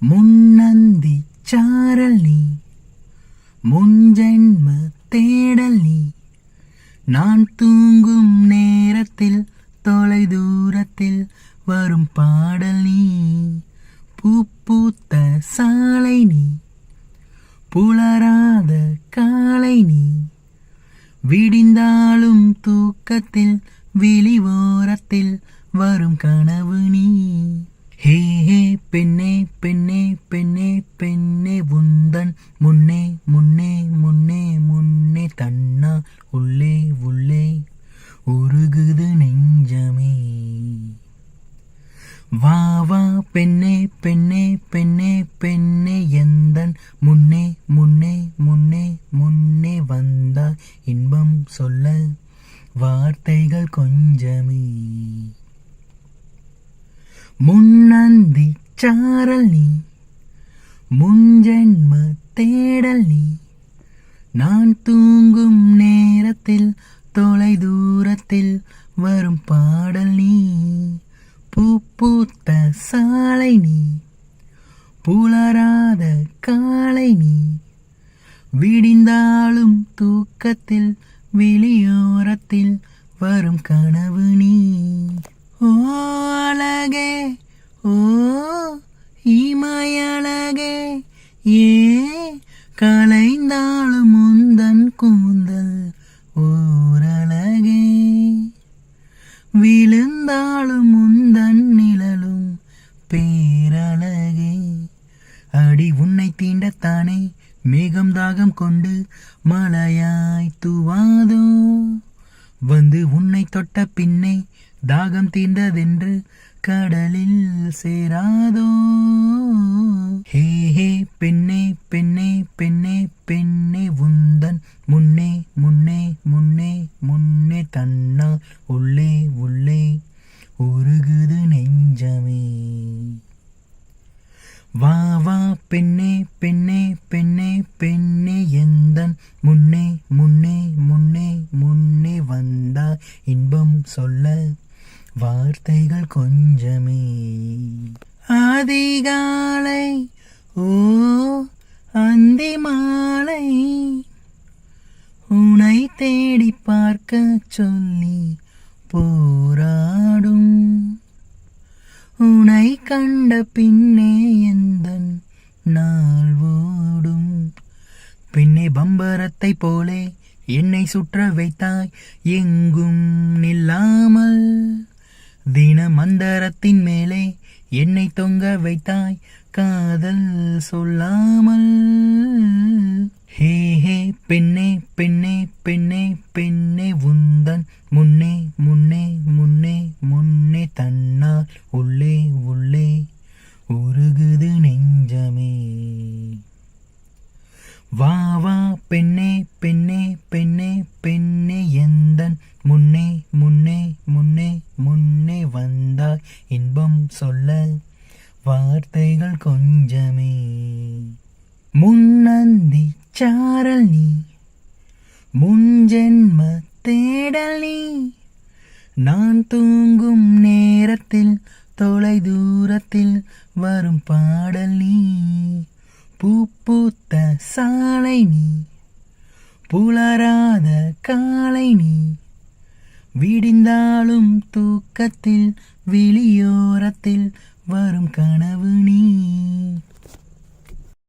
முன்னந்தி சாரல் நீ முன்ஜென்ம தேடல் நீ. நான் தூங்கும் நேரத்தில் தொலை தூரத்தில் வரும் பாடல் நீ பூ பூத்த சாலை நீ புலராத காலை நீ. விடிந்தாலும் தூக்கத்தில் விழி ஓரத்தில் வரும் கனவு நீ. ஹே பெண்ணே பெண்ணே பெண்ணே பெண்ணே உந்தன். முன்னே முன்னே முன்னே முன்னே தன்னா உள்ளே உள்ளே உருகுது நெஞ்சமே. வா வா பெண்ணே பெண்ணே பெண்ணே பெண்ணே எந்தன். முன்னே முன்னே முன்னே முன்னே வந்தா இன்பம் சொல்ல வார்த்தைகள் கொஞ்சமே. முன்னந்தி சாரல் நீ. முன்ஜென்ம தேடல் நீ. நான் தூங்கும் நேரத்தில் தொலை தூரத்தில் வரும் பாடல் நீ. பூ பூத்த சாலை நீ. புலராத காலை நீ. விடிந்தாலும் தூக்கத்தில் வெளியோரத்தில் வரும் கனவு நீ. ஓ அழகே ஓ இமயழகே ஏ கலைந்தாலும் முந்தன் கூந்தல் ஓரழகே. விழுந்தாலும் முந்தன் நிழலும் பேரழகே. அடி உன்னை தீண்டத்தானே மேகம் தாகம் கொண்டு மலையாய் துவாதோ. வந்து உன்னை தொட்ட பின்னே தாகம் தீர்ந்ததென்று கடலில் சேராதோ? ஹே ஹே பெண்ணே பெண்ணே பெண்ணே பெண்ணே உந்தன் முன்னே முன்னே முன்னே முன்னே தன்னால் உள்ளே உள்ளே உருகுது நெஞ்சமே. வா வா பெண்ணே பெண்ணே பெண்ணே பெண்ணே எந்தன் முன்னே முன்னே முன்னே முன்னே வந்தா இன்பம் சொல்ல வார்த்தைகள் கொஞ்சமே. அதிகாலை ஓ அந்தி மாலை உனை தேடி பார்க்க சொல்லி போராடும். உனை கண்ட பின்னே எந்தன் நாள் ஓடும். பின்னே பம்பரத்தை போலே என்னை சுற்ற வைத்தாய் எங்கும் மந்தரத்தின் மேலே என்னை தொங்க வைத்தாய். காதல் சொல்லாமல். ஹே ஹே பெண்ணே பெண்ணே பெண்ணே பெண்ணே உந்தன். முன்னே முன்னே முன்னே முன்னே தன்னால் உள்ளே உள்ளே உருகுது நெஞ்சமே. வா வா பெண்ணே பெண்ணே பெண்ணே பெண்ணே எந்தன். முன்னே முன்னே முன்னந்தி சாரல் நீ முன்ஜென்ம தேடல் நீ. நான் தூங்கும் நேரத்தில் தொலை தூரத்தில் வரும் பாடல் நீ. பூப்பூத்த சாலை நீ புலராத காலை நீ. விடிந்தாலும் தூக்கத்தில் விழியோரத்தில் வரும் கனவு நீ.